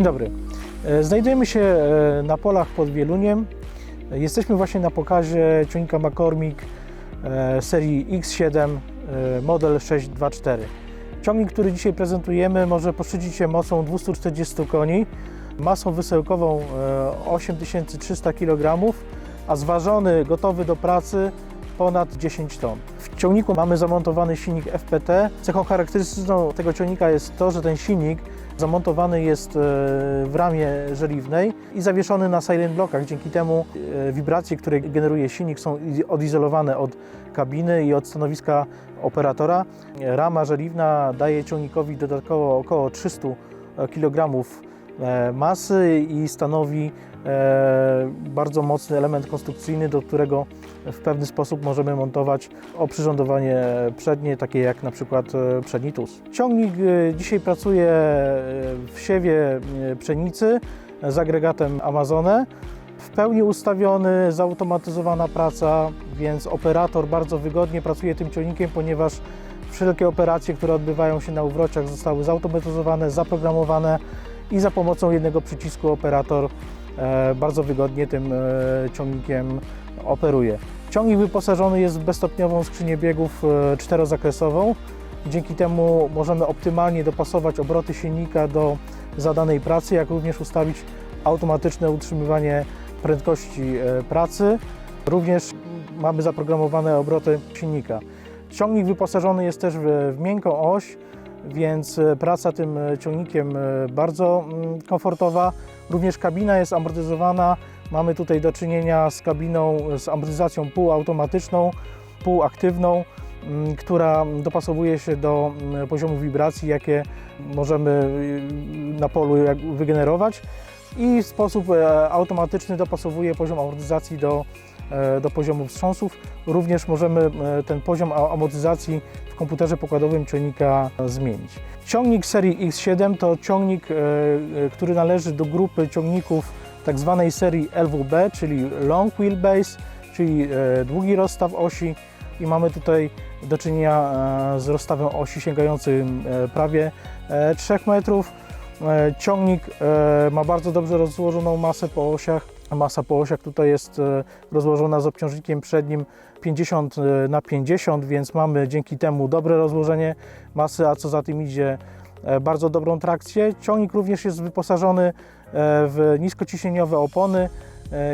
Dzień dobry. E, Znajdujemy się e, na polach pod Wieluniem. E, Jesteśmy właśnie na pokazie ciągnika McCormick serii X7 e, model 624. Ciągnik, który dzisiaj prezentujemy może poszczycić się mocą 240 koni, masą wysyłkową e, 8300 kg, a zważony, gotowy do pracy ponad 10 ton. W ciągniku mamy zamontowany silnik FPT. Cechą charakterystyczną tego ciągnika jest to, że ten silnik zamontowany jest e, w ramie żeliwnej i zawieszony na silent blockach. Dzięki temu e, wibracje, które generuje silnik są odizolowane od kabiny i od stanowiska operatora. Rama żeliwna daje ciągnikowi dodatkowo około 300 kg e, masy i stanowi bardzo mocny element konstrukcyjny, do którego w pewny sposób możemy montować oprzyrządowanie przednie, takie jak na przykład e, przedni tus. Ciągnik e, dzisiaj pracuje e, w siewie e, pszenicy z agregatem Amazone. W pełni ustawiony, zautomatyzowana praca, więc operator bardzo wygodnie pracuje tym ciągnikiem, ponieważ wszelkie operacje, które odbywają się na uwrociach zostały zautomatyzowane, zaprogramowane i za pomocą jednego przycisku operator e, bardzo wygodnie tym e, ciągnikiem operuje. Ciągnik wyposażony jest w bezstopniową skrzynię biegów e, czterozakresową. Dzięki temu możemy optymalnie dopasować obroty silnika do zadanej pracy, jak również ustawić automatyczne utrzymywanie prędkości e, pracy. Również mamy zaprogramowane obroty silnika. Ciągnik wyposażony jest też w miękką oś, więc e, praca tym e, ciągnikiem e, bardzo mm, komfortowa. Również kabina jest amortyzowana. Mamy tutaj do czynienia z kabiną z amortyzacją półautomatyczną, półaktywną, mm, która dopasowuje się do mm, poziomu wibracji, jakie możemy y, na polu wygenerować i w sposób e, automatyczny dopasowuje poziom amortyzacji do, e, do poziomu wstrząsów. Również możemy e, ten poziom amortyzacji w komputerze pokładowym ciągnika zmienić. Ciągnik serii X7 to ciągnik, który należy do grupy ciągników tak zwanej serii LWB, czyli Long Wheelbase, czyli długi rozstaw osi i mamy tutaj do czynienia z rozstawem osi sięgającym prawie e, 3 metrów. E, Ciągnik e, ma bardzo dobrze rozłożoną masę po osiach. Masa po osiach tutaj jest e, rozłożona z obciążnikiem przednim 50 na 50, więc mamy dzięki temu dobre rozłożenie masy, a co za tym idzie bardzo dobrą trakcję. Ciągnik również jest wyposażony w niskociśnieniowe opony,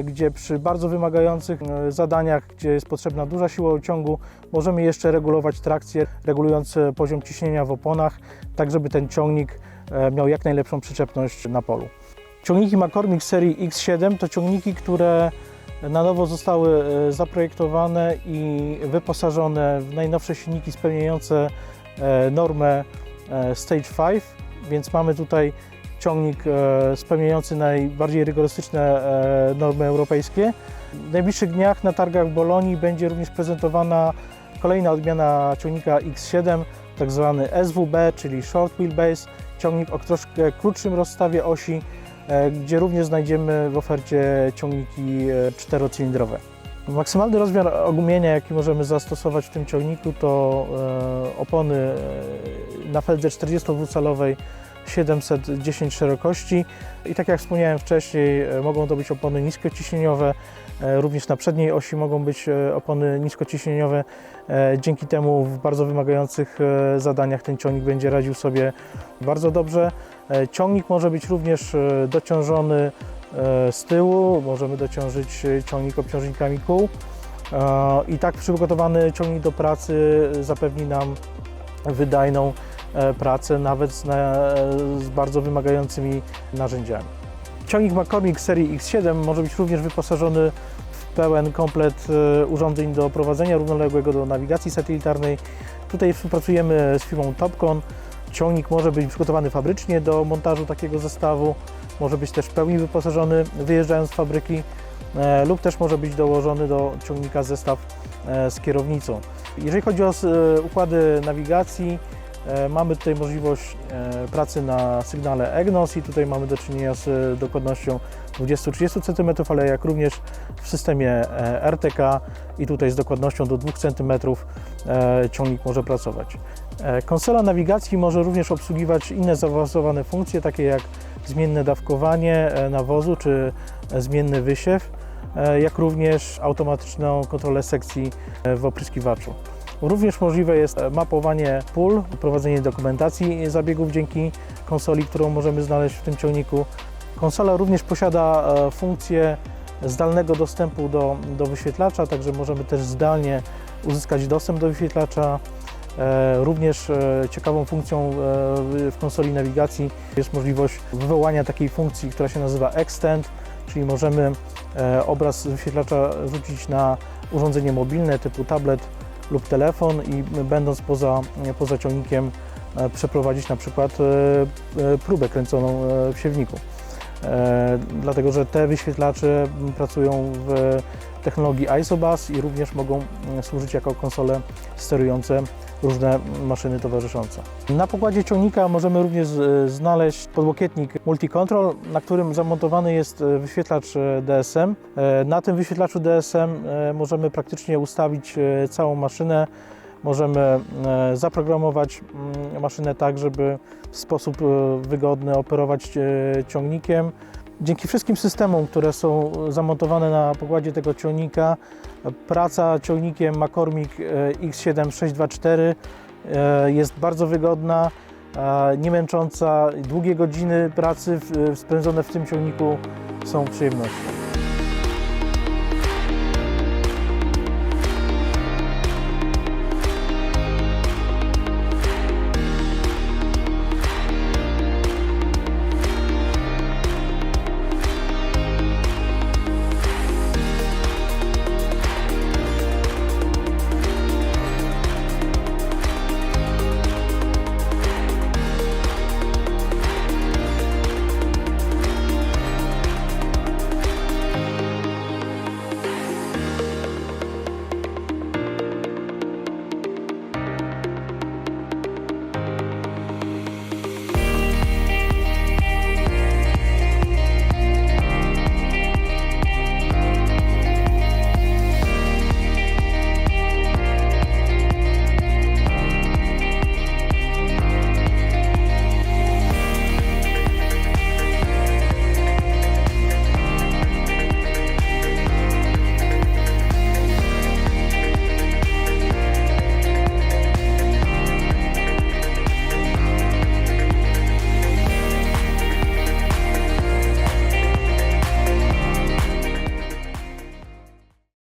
gdzie przy bardzo wymagających zadaniach, gdzie jest potrzebna duża siła ciągu, możemy jeszcze regulować trakcję, regulując poziom ciśnienia w oponach, tak żeby ten ciągnik miał jak najlepszą przyczepność na polu. Ciągniki McCormick serii X7 to ciągniki, które na nowo zostały e, zaprojektowane i wyposażone w najnowsze silniki spełniające e, normę e, Stage 5, więc mamy tutaj ciągnik e, spełniający najbardziej rygorystyczne e, normy europejskie. W najbliższych dniach na targach w Bolonii będzie również prezentowana kolejna odmiana ciągnika X7, tak zwany SWB, czyli Short Wheelbase, ciągnik o troszkę krótszym rozstawie osi, e, gdzie również znajdziemy w ofercie ciągniki e, czterocylindrowe. Maksymalny rozmiar ogumienia, jaki możemy zastosować w tym ciągniku, to e, opony na feldze 40-dwucalowej 710 szerokości i tak jak wspomniałem wcześniej, mogą to być opony niskociśnieniowe, również na przedniej osi mogą być e, opony niskociśnieniowe. E, Dzięki temu w bardzo wymagających e, zadaniach ten ciągnik będzie radził sobie bardzo dobrze. E, Ciągnik może być również e, dociążony e, z tyłu, możemy dociążyć e, ciągnik obciążnikami kół. E, I tak przygotowany ciągnik do pracy zapewni nam wydajną e, pracę, nawet z, z bardzo wymagającymi narzędziami. Ciągnik McCormick serii X7 może być również wyposażony w pełen komplet e, urządzeń do prowadzenia równoległego do nawigacji satelitarnej. Tutaj współpracujemy z firmą Topcon. Ciągnik może być przygotowany fabrycznie do montażu takiego zestawu, może być też w pełni wyposażony wyjeżdżając z fabryki e, lub też może być dołożony do ciągnika zestaw e, z kierownicą. Jeżeli chodzi o układy nawigacji, mamy tutaj możliwość e, pracy na sygnale EGNOS i tutaj mamy do czynienia z e, dokładnością 20-30 cm, ale jak również w systemie e, RTK i tutaj z dokładnością do 2 cm e, ciągnik może pracować. E, Konsola nawigacji może również obsługiwać inne zaawansowane funkcje, takie jak zmienne dawkowanie e, nawozu czy e, zmienny wysiew, e, jak również automatyczną kontrolę sekcji e, w opryskiwaczu. Również możliwe jest e, mapowanie pól, prowadzenie dokumentacji zabiegów dzięki konsoli, którą możemy znaleźć w tym ciągniku. Konsola również posiada e, funkcję zdalnego dostępu do, do wyświetlacza, także możemy też zdalnie uzyskać dostęp do wyświetlacza. E, Również ciekawą funkcją w- konsoli nawigacji jest możliwość wywołania takiej funkcji, która się nazywa Extend, czyli możemy obraz wyświetlacza rzucić na urządzenie mobilne typu tablet lub telefon i będąc poza, poza ciągnikiem e, przeprowadzić na przykład e, e, próbę kręconą w siewniku. Dlatego, że te wyświetlacze pracują w technologii ISOBUS i również mogą służyć jako konsole sterujące różne maszyny towarzyszące. Na pokładzie ciągnika możemy również e, znaleźć podłokietnik Multicontrol, na którym zamontowany jest e, wyświetlacz e, DSM. Na tym wyświetlaczu DSM możemy praktycznie ustawić całą maszynę. Możemy zaprogramować mm, maszynę tak, żeby w sposób wygodny operować ciągnikiem. Dzięki wszystkim systemom, które są zamontowane na pokładzie tego ciągnika, praca ciągnikiem McCormick e, X7624 e, jest bardzo wygodna, e, nie męcząca. Długie godziny pracy spędzone w tym ciągniku są przyjemnością.